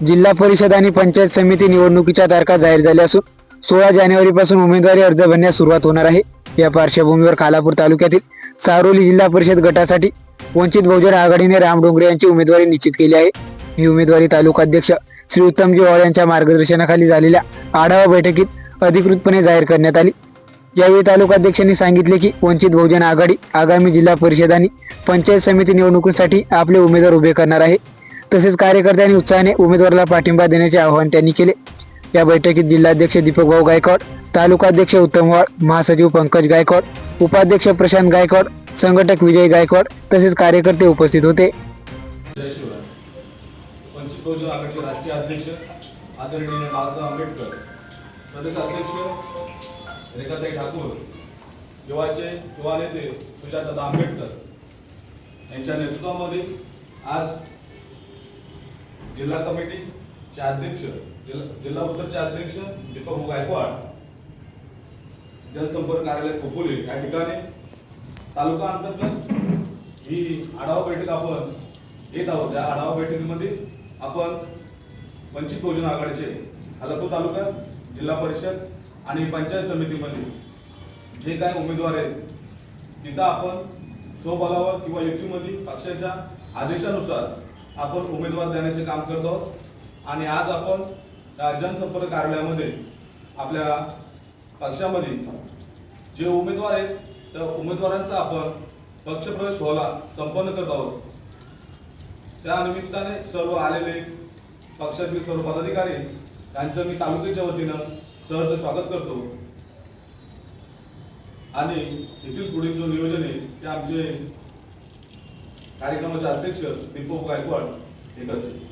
जिल्हा परिषद आणि पंचायत समिती निवडणुकीच्या तारखा जाहीर झाल्या असून सोळा जानेवारीपासून उमेदवारी अर्ज भरण्यास सुरुवात होणार आहे. या पार्श्वभूमीवर खालापूर तालुक्यातील सारोली जिल्हा परिषद गटासाठी वंचित बहुजन आघाडीने राम डोंगरे यांची उमेदवारी निश्चित केली आहे. ही उमेदवारी तालुकाध्यक्ष श्री उत्तमजी वाळ यांच्या मार्गदर्शनाखाली झालेल्या आढावा बैठकीत अधिकृतपणे जाहीर करण्यात आली. यावेळी तालुकाध्यक्षांनी सांगितले की वंचित बहुजन आघाडी आगामी जिल्हा परिषद आणि पंचायत समिती निवडणुकीसाठी आपले उमेदवार उभे करणार आहे. तसेच कार्यकर्त्यांनी उत्साहाने उमेदवाराला पाठिंबा देण्याचे आवाहन त्यांनी केले. या बैठकीत जिल्हाध्यक्ष दीपक भाऊ गायकवाड तालुकाध्यक्ष उत्तम वाळ महासचिव पंकज गायकवाड उपाध्यक्ष प्रशांत गायकवाड संघटक विजय गायकवाड तसेच कार्यकर्ते उपस्थित होते. राष्ट्रीय अध्यक्ष आदरणीय बाळासाहेब आंबेडकर प्रदेश अध्यक्ष रेखाताई ठाकूर युवाचे युवा नेते सुजातदादा आंबेडकर यांच्या नेतृत्वामध्ये आज जिल्हा कमिटीचे अध्यक्ष जिल्हा जिल्हा उत्तरचे अध्यक्ष दीपक गायकवाड जनसंपर्क कार्यालय खोपोली या ठिकाणी तालुका अंतर्गत ही आढावा बैठक आपण येत आहोत. त्या आढावा बैठकीमध्ये आपण वंचित बहुजन आघाडीचे खालापूर तालुका जिल्हा परिषद आणि पंचायत समितीमध्ये जे काय उमेदवार आहेत तिथं आपण स्वबलावर किंवा युतीमध्ये पक्षाच्या आदेशानुसार आपण उमेदवार देण्याचे काम करतो आणि आज आपण जनसंपर्क कार्यालयामध्ये आपल्या पक्षामध्ये जे उमेदवार आहेत त्या उमेदवारांचा आपण पक्षप्रवेश सोहळा संपन्न करत आहोत. त्या निमित्ताने सर्व आलेले पक्षातील सर्व पदाधिकारी त्यांचं मी तालुक्याच्या वतीनं सहर्ष स्वागत करतो. आणि येथील पुढील जो नियोजन आहे ते आमचे कार्यक्रमाचे अध्यक्ष दीपक गायकवाड हे करतील.